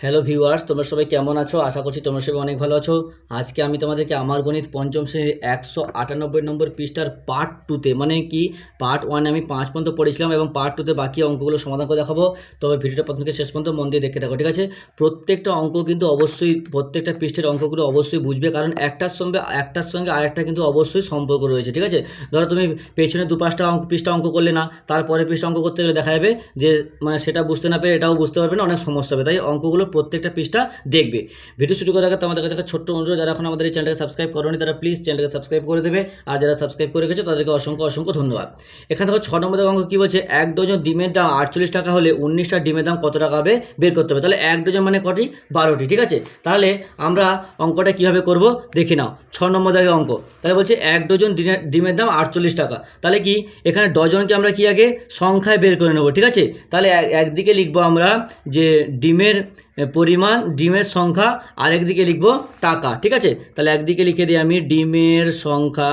Hello viewers তোমরা সবাই কেমন আছো? আশা করছি তোমরা সবাই অনেক ভালো আছো। আজকে আমি তোমাদেরকে আমার গণিত পঞ্চম শ্রেণির একশো আটানব্বই নম্বর পৃষ্ঠার পার্ট টুতে মানে কি? পার্ট ওয়ানে আমি পাঁচ পর্যন্ত পড়েছিলাম এবং পার্ট টুতে বাকি অঙ্কগুলো সমাধান করে দেখাবো। তবে ভিডিওটা প্রথম থেকে শেষ পর্যন্ত মন দিয়ে দেখে থাকো, ঠিক আছে? প্রত্যেকটা অঙ্ক কিন্তু অবশ্যই, প্রত্যেকটা পৃষ্ঠের অঙ্কগুলো অবশ্যই বুঝবে, কারণ একটার সঙ্গে একটার সঙ্গে আরেকটা কিন্তু অবশ্যই সম্পর্ক রয়েছে, ঠিক আছে? ধরো তুমি পেছনে দু পাঁচটা অঙ্ক, পৃষ্ঠা অঙ্ক করলে না, তারপরে পৃষ্ঠা অঙ্ক করতে গেলে দেখা যাবে যে মানে সেটা বুঝতে না পেরে এটাও বুঝতে পারবে না, অনেক সমস্যা হবে। তাই অঙ্কগুলো প্রত্যেকটা পৃষ্ঠা দেখবে। ভিডিও শুরু করার আগে তোমাদের কাছে একটা ছোট্ট অনুরোধ, যারা এখন আমাদের এই চ্যানেলকে সাবস্ক্রাইব করোনি, তারা প্লিজ চ্যানেলকে সাবস্ক্রাইব করে দেবে। আর যারা সাবস্ক্রাইব করে গেছে তাদেরকে অসংখ্য অসংখ্য ধন্যবাদ। এখানে দেখো ছ নম্বর অঙ্ক কী বলছে? এক ডজন ডিমের দাম আটচল্লিশ টাকা হলে উনিশটা ডিমের দাম কত টাকা হবে? বের করতে হবে। তাহলে এক ডজন মানে কটি? বারোটি, ঠিক আছে? তাহলে আমরা অঙ্কটা কীভাবে করব? দেখে নাও। ছ নম্বর দাগে অঙ্ক। তাহলে বলছে এক ডজন ডিমের দাম আটচল্লিশ টাকা। তাহলে কি? এখানে ডজনকে আমরা কি আগে সংখ্যায় বের করে নেব, ঠিক আছে? তাহলে এক- একদিকে লিখব আমরা যে ডিমের পরিমাণ, ডিমের সংখ্যা, আর একদিকে লিখব টাকা, ঠিক আছে? তাহলে একদিকে লিখে দিই আমি ডিমের সংখ্যা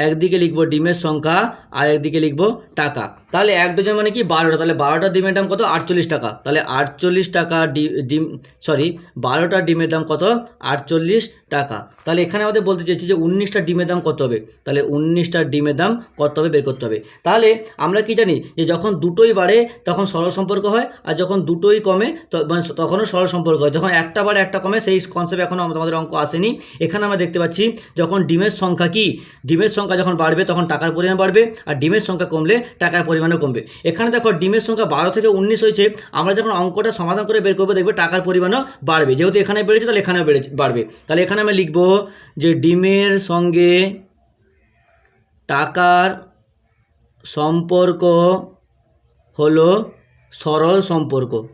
একদিকে লিখব ডিমের সংখ্যা আর একদিকে লিখব টাকা। তাহলে এক ডজন মানে কি বারোটা? তাহলে বারোটা ডিমের দাম কত? আটচল্লিশ টাকা। তাহলে আটচল্লিশ টাকা ডিম সরি বারোটা ডিমের দাম কত? আটচল্লিশ টাকা। তাহলে এখানে আমাদের বলতে চাইছি যে উনিশটা ডিমের দাম কত হবে? তাহলে উনিশটা ডিমের দাম কত হবে? বের করতে হবে। তাহলে আমরা কি জানি যে যখন দুটোই বাড়ে, তখন সরল সম্পর্ক হয়, আর যখন দুটোই কমে মানে তখনও সরল সম্পর্ক হয়। যখন একটা বাড়ে, একটা কমে, সেই কনসেপ্ট এখনও আমাদের অঙ্ক আসেনি। এখানে আমরা দেখতে পাচ্ছি যখন ডিমের সংখ্যা কি? ডিমের সংখ্যা যখন বাড়বে, তখন টাকার পরিমাণ বাড়বে আর ডিমের সংখ্যা কমলে টাকার পরিমাণও কমবে। এখানে দেখো ডিমের সংখ্যা বারো থেকে উনিশ হয়েছে। আমরা যখন অঙ্কটা সমাধান করে বের করব, দেখবে টাকার পরিমাণও বাড়বে। যেহেতু এখানে বেড়েছে, তাহলে এখানেও বেড়েছে, বাড়বে। তাহলে এখানে আমি লিখব যে ডিমের সঙ্গে টাকার সম্পর্ক হলো সরল সম্পর্ক।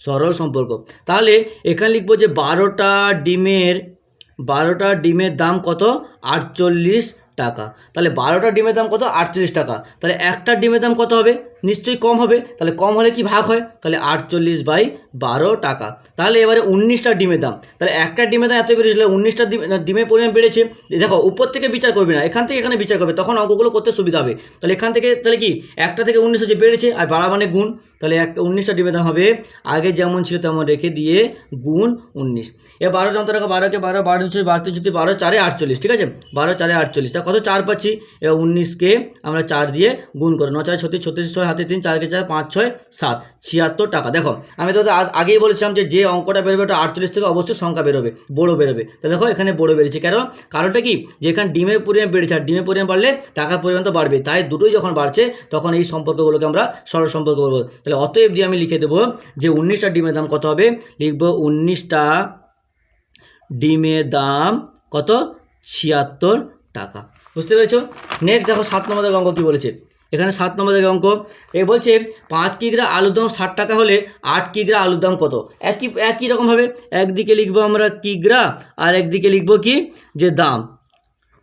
সরল সম্পর্ক। তাহলে এখানে লিখব যে বারোটা ডিমের বারোটা ডিমের দাম কত? আটচল্লিশ টাকা। তাহলে বারোটা ডিমের দাম কত? আটচল্লিশ টাকা। তাহলে একটা ডিমের দাম কত হবে? নিশ্চয়ই কম হবে। তাহলে কম হলে কি ভাগ হয়? তাহলে আটচল্লিশ বাই বারো টাকা। তাহলে এবারে উনিশটা ডিমের দাম। তাহলে একটা ডিমের দাম এত বেড়েছিল উনিশটা ডিম ডিমের পরিমাণ বেড়েছে। দেখো, উপর থেকে বিচার করবে না। এখান থেকে এখানে বিচার করবে। তখন অঙ্কগুলো করতে সুবিধা হবে। তাহলে এখান থেকে, তাহলে কি? একটা থেকে উনিশ হচ্ছে বেড়েছে, আর বাড়া মানে গুণ। তাহলে একটা উনিশটা ডিমের দাম হবে, আগে যেমন ছিল তেমন রেখে দিয়ে গুণ উনিশ। এ বারো যত টাকা বারোকে বারো বারো হচ্ছে বারো যদি বারো চারে আটচল্লিশ, ঠিক আছে? বারো চারে আটচল্লিশ। তা কত চার পাচ্ছি? এবার উনিশকে আমরা চার দিয়ে গুণ করে। ন চার ছত্রিশ ছত্রিশ ছয় হাতে তিন চারকে চার পাঁচ, ছয়, সাত, ছিয়াত্তর টাকা। দেখো, আমি তো আগেই বলেছিলাম যে যে অঙ্কটা বেরোবে ওটা আটচল্লিশ থেকে অবশ্যই সংখ্যা বেরোবে, বড়ো বেরোবে। তো দেখো, এখানে বড়ো বেড়েছে কেন কারণটা কি? যে এখানে ডিমের পরিমাণ বেড়েছে, আর ডিমের পরিমাণ বাড়লে টাকার পরিমাণ তো বাড়বে। তাই দুটোই যখন বাড়ছে, তখন এই সম্পর্কগুলোকে আমরা সরল সম্পর্ক বলব। তাহলে অতএব দিয়ে আমি লিখে দেবো যে উনিশটা ডিমের দাম কত হবে? লিখব উনিশটা ডিমের দাম কত? ছিয়াত্তর টাকা। বুঝতে পেরেছ? নেক্সট দেখো, সাত নম্বর অঙ্ক কী বলেছে। এখানে সাত নম্বর থেকে অঙ্ক। এ বলছে, পাঁচ কিগ্রা আলুর দাম ষাট টাকা হলে আট কিগ্রা আলুর দাম কত? একই একই রকমভাবে একদিকে লিখব আমরা কিগ্রা, আর একদিকে লিখব কি? যে দাম।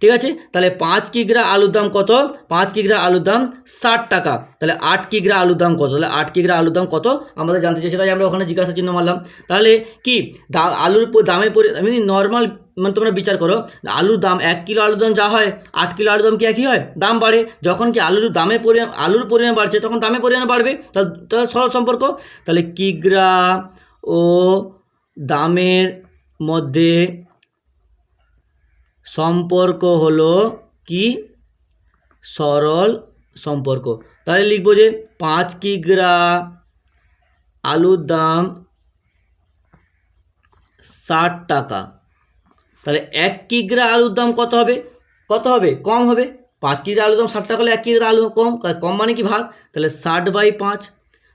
ঠিক আছে? তাহলে পাঁচ কিগ্রা আলুর দাম কত? পাঁচ কিগ্রা আলুর দাম ষাট টাকা। তাহলে আট কিগ্রা আলুর দাম কত? তাহলে আট কিগ্রা আলুর দাম কত? আমাদের জানতে চাইছে তাই আমরা ওখানে জিজ্ঞাসা চিহ্ন মারলাম। তাহলে কি দাম আলুর দামে আমি নর্মাল মানে তোমরা বিচার করো, আলুর দাম এক কিলো আলুর দাম যা হয়, আট কিলো আলুর দাম কি একই হয়? দাম বাড়ে। যখন কি আলুর দামের পরিমাণ আলুর পরিমাণ বাড়ছে, তখন দামের পরিমাণ বাড়বে। তাহলে সরল সম্পর্ক? তাহলে কিগ্রা ও দামের মধ্যে সম্পর্ক হলো কি? সরল সম্পর্ক। তাহলে লিখব যে পাঁচ কিগ্রা আলুর দাম ষাট টাকা। তাহলে এক কিগ্রা আলুর দাম কত হবে? কত হবে? কম হবে। পাঁচ কিগ্রা আলুর দাম ষাট টাকা হলে এক কিগ্রা আলু কম? কম মানে কি ভাগ? তাহলে ষাট বাই পাঁচ।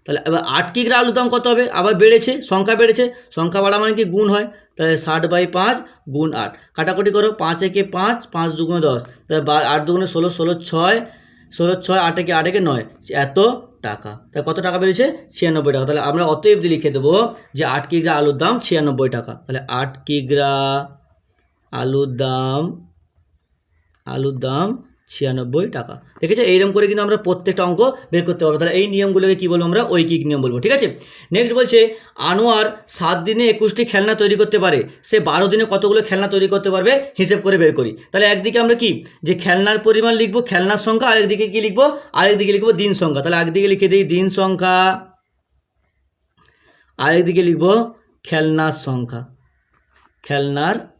তাহলে এবার আট কিগ্রা আলুর দাম কত হবে? আবার বেড়েছে, সংখ্যা বেড়েছে। সংখ্যা বাড়া মানে কি গুণ হয়। তাহলে ষাট বাই পাঁচ গুণ আট। কাটাকুটি করো, পাঁচ একে পাঁচ পাঁচ দুগুণে দশ। তাহলে আট দুগুণে ষোলো ষোলো ছয় ষোলো ছয়, আট একে আট একে নয়। এত টাকা। তাহলে কত টাকা বেরিয়েছে? ছিয়ানব্বই টাকা। তাহলে আমরা অতএব দিয়ে লিখে দেবো যে আট কিগ্রা আলুর দাম ছিয়ানব্বই টাকা। তাহলে আট কিগ্রা আলুর দাম আলুর দাম ছিয়ানব্বই টাকা। দেখেছ এইরকম করে কিন্তু আমরা প্রত্যেকটা অঙ্ক বের করতে পারব। তাহলে এই নিয়মগুলোকে কী বলব আমরা? ঐকিক নিয়ম বলব। ঠিক আছে? নেক্সট বলছে, আনোয়ার সাত দিনে একুশটি খেলনা তৈরি করতে পারে। সে বারো দিনে কতগুলো খেলনা তৈরি করতে পারবে? হিসেব করে বের করি। তাহলে একদিকে আমরা কি? যে খেলনার পরিমাণ লিখব, খেলনার সংখ্যা, আরেকদিকে কি লিখব? আরেকদিকে লিখব দিন সংখ্যা। তাহলে একদিকে লিখে দিই দিন সংখ্যা। আরেকদিকে লিখব খেলনার সংখ্যা। খেলনার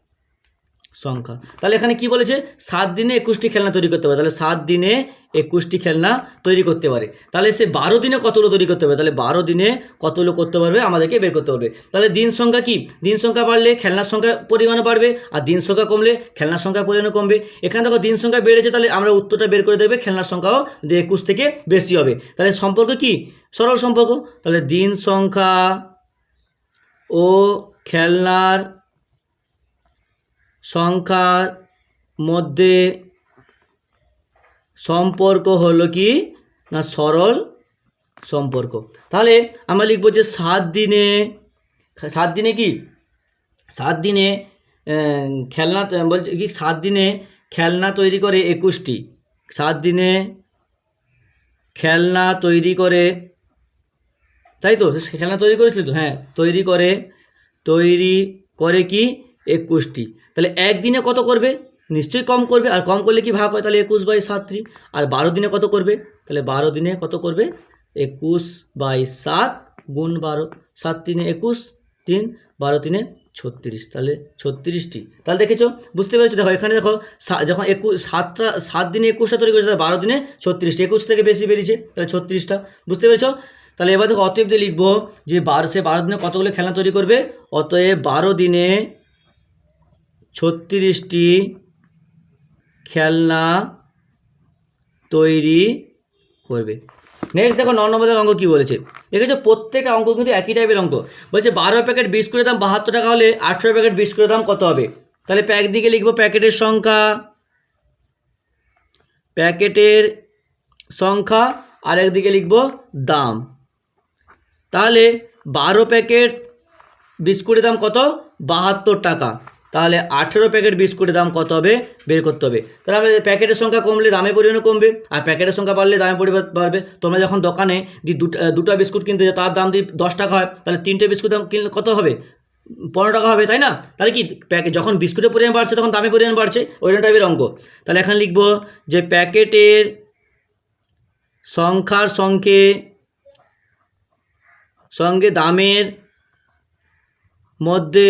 সংখ্যা। তাহলে এখানে কি বলেছে? সাত দিনে একুশটি খেলনা তৈরি করতে পারে। তাহলে সাত দিনে একুশটি খেলনা তৈরি করতে পারে। তাহলে সে বারো দিনে কতগুলো তৈরি করতে পারবে? তাহলে বারো দিনে কতগুলো করতে পারবে? আমাদেরকে বের করতে পারবে। তাহলে দিন সংখ্যা কি? দিন সংখ্যা বাড়লে খেলনার সংখ্যা পরিমাণে বাড়বে আর দিন সংখ্যা কমলে খেলনার সংখ্যা পরিমাণে কমবে। এখানে দেখো দিন সংখ্যা বেড়েছে, তাহলে আমরা উত্তরটা বের করে দেবে খেলনার সংখ্যাও একুশ থেকে বেশি হবে। তাহলে সম্পর্ক কি? সরল সম্পর্ক। তাহলে দিন সংখ্যা ও খেলনার সংখ্যার মধ্যে সম্পর্ক হলো কি? না, সরল সম্পর্ক। তাহলে আমরা লিখব যে সাত দিনে সাত দিনে কি? সাত দিনে খেলনা বলছে কি, সাত দিনে খেলনা তৈরি করে একুশটি। সাত দিনে খেলনা তৈরি করে, তাই তো? খেলনা তৈরি করেছিল তো? হ্যাঁ তৈরি করে তৈরি করে কি? একুশটি। তাহলে একদিনে কত করবে? নিশ্চয়ই কম করবে। আর কম করলে কি ভাগ হয়? তাহলে একুশ বাই সাতটি আর বারো দিনে কত করবে? তাহলে বারো দিনে কত করবে? একুশ বাই সাত গুণ বারো। সাত তিনে একুশ, তিন, বারো তিনে ছত্রিশ। তাহলে ছত্রিশটি। তাহলে দেখেছ? বুঝতে পেরেছ? দেখো, এখানে দেখো যখন একুশ, সাতটা, সাত দিনে একুশটা তৈরি করেছে বারো দিনে ছত্রিশটা একুশ থেকে বেশি বেরিয়েছে, তাহলে ছত্রিশটা। বুঝতে পেরেছ? তাহলে এবার দেখো, অতএব দিয়ে লিখব যে বারো সে বারো দিনে কতগুলো খেলনা তৈরি করবে? অতএব বারো দিনে ছত্রিশটি খেলনা তৈরি করবে। নেক্সট দেখো ন নম্বরের অঙ্ক কী বলেছে? দেখেছ প্রত্যেকটা অঙ্ক কিন্তু একই টাইপের অঙ্ক। বলছে বারো প্যাকেট বিস্কুটের দাম বাহাত্তর টাকা হলে আঠেরো প্যাকেট বিস্কুটের দাম কত হবে? তাহলে প্যাক দিকে লিখব প্যাকেটের সংখ্যা। প্যাকেটের সংখ্যা আর একদিকে লিখব দাম। তাহলে বারো প্যাকেট বিস্কুটের দাম কত? বাহাত্তর টাকা। তাহলে আঠেরো প্যাকেট বিস্কুটের দাম কত হবে? বের করতে হবে। তাহলে আমাদের প্যাকেটের সংখ্যা কমলে দামের পরিমাণও কমবে। আর প্যাকেটের সংখ্যা বাড়লে দামের পরিমাণ বাড়বে। তোমরা যখন দোকানে দি দুটো বিস্কুট কিনতে তার দাম যদি দশ টাকা হয়, তাহলে তিনটে বিস্কুট দাম কিনলে কত হবে? পনেরো টাকা হবে, তাই না? তাহলে কি প্যাকেট যখন বিস্কুটের পরিমাণ বাড়ছে, তখন দামের পরিমাণ বাড়ছে, ওই টাইপের অঙ্ক। তাহলে এখানে লিখব যে প্যাকেটের সংখ্যার সঙ্গে সঙ্গে দামের মধ্যে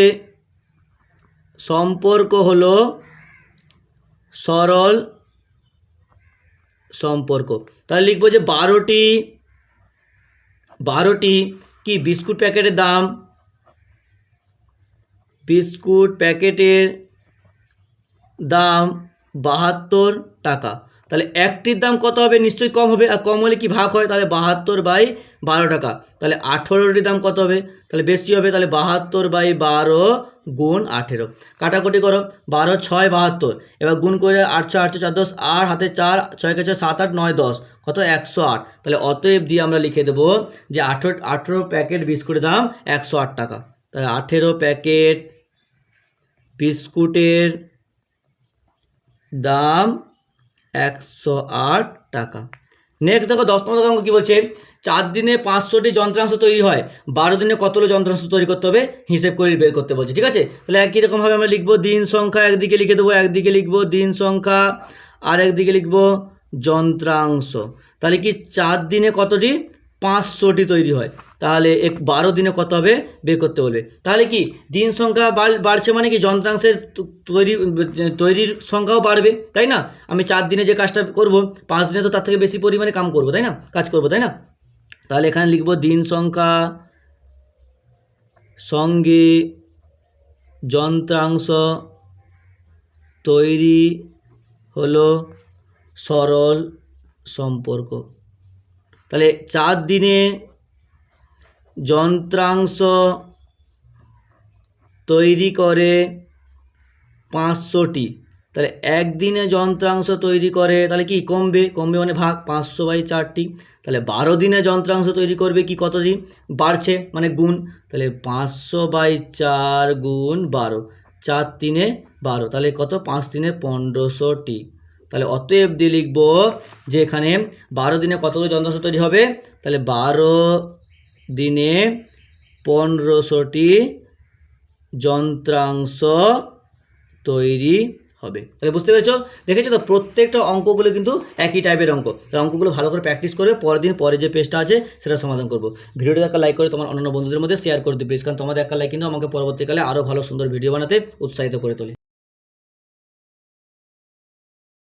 সম্পর্ক হলো সরল সম্পর্ক। তাহলে লিখব যে বারোটি বারোটি কি বিস্কুট প্যাকেটের দাম? বিস্কুট প্যাকেটের দাম বাহাত্তর টাকা। তাহলে একটির দাম কত হবে? নিশ্চয়ই কম হবে। আর কম হলে কি ভাগ হয়? তাহলে বাহাত্তর বাই বারো টাকা। তাহলে আঠেরোটির দাম কত হবে? তাহলে বেশি হবে, তাহলে বাহাত্তর বাই বারো গুণ আঠেরো। কাটাকুটি করো। বারো, ছয়, বাহাত্তর। এবার গুণ করে আটশো আটশো চার, দশ, আট, হাতে চার, ছয় কে ছয় সাত, আট, নয়, দশ। কত? একশো আট। তাহলে অতএব দিয়ে আমরা লিখে দেবো যে আঠেরো আঠেরো প্যাকেট বিস্কুটের দাম একশো আট টাকা। তাহলে আঠেরো প্যাকেট বিস্কুটের দাম একশো আট টাকা। নেক্সট দেখো, দশ নম্বর অঙ্ক কী বলছে? চার দিনে পাঁচশোটি যন্ত্রাংশ তৈরি হয়, বারো দিনে কতগুলো যন্ত্রাংশ তৈরি করতে হবে? হিসেব করে বের করতে বলছে, ঠিক আছে? তাহলে একই রকমভাবে আমরা লিখব, দিন সংখ্যা একদিকে লিখে দেবো, একদিকে লিখব, দিন সংখ্যা, আর একদিকে লিখব যন্ত্রাংশ। তাহলে কি চার দিনে কতটি? পাঁচশোটি তৈরি হয়। তাহলে এক বারো দিনে কত হবে? বের করতে বলবে। তাহলে কি দিন সংখ্যা বাড়- বাড়ছে মানে কি? যন্ত্রাংশের তৈরি, তৈরির সংখ্যাও বাড়বে, তাই না? আমি চার দিনে যে কাজটা করব, পাঁচ দিনে তো তার থেকে বেশি পরিমাণে কাম করব, তাই না? কাজ করব, তাই না? তাহলে এখানে লিখব দিন সংখ্যা সঙ্গে যন্ত্রাংশ তৈরি হলো সরল সম্পর্ক। তাহলে চার দিনে যন্ত্রাংশ তৈরি করে পাঁচশোটি। তাহলে একদিনে যন্ত্রাংশ তৈরি করে, তাহলে কি কমবে? কমবে মানে ভাগ, পাঁচশো বাই চারটি। তাহলে বারো দিনে যন্ত্রাংশ তৈরি করবে কি কতটি? বাড়ছে মানে গুণ। তাহলে পাঁচশো বাই চার গুণ বারো। চার তিনে বারো, তাহলে কত? পাঁচ তিনে পনেরোশোটি। তাহলে অতএব দিয়ে লিখব যে এখানে বারো দিনে কতগুলো যন্ত্রাংশ তৈরি হবে? তাহলে বারো দিনে পনেরোশোটি যন্ত্রাংশ তৈরি হবে। তাহলে বুঝতে পেরেছ? দেখেছ তো প্রত্যেকটা অঙ্কগুলো কিন্তু একই টাইপের অঙ্ক। তাই অঙ্কগুলো ভালো করে প্র্যাকটিস করে পরের দিন পরে যে পেজটা আছে সেটা সমাধান করব। ভিডিওটা একটা লাইক করে তোমার অন্যান্য বন্ধুদের মধ্যে শেয়ার করে প্লিজ কারণ তোমাদের একটা লাইক কিন্তু আমাকে পরবর্তীকালে আরও ভালো সুন্দর ভিডিও বানাতে উৎসাহিত করে তোলে।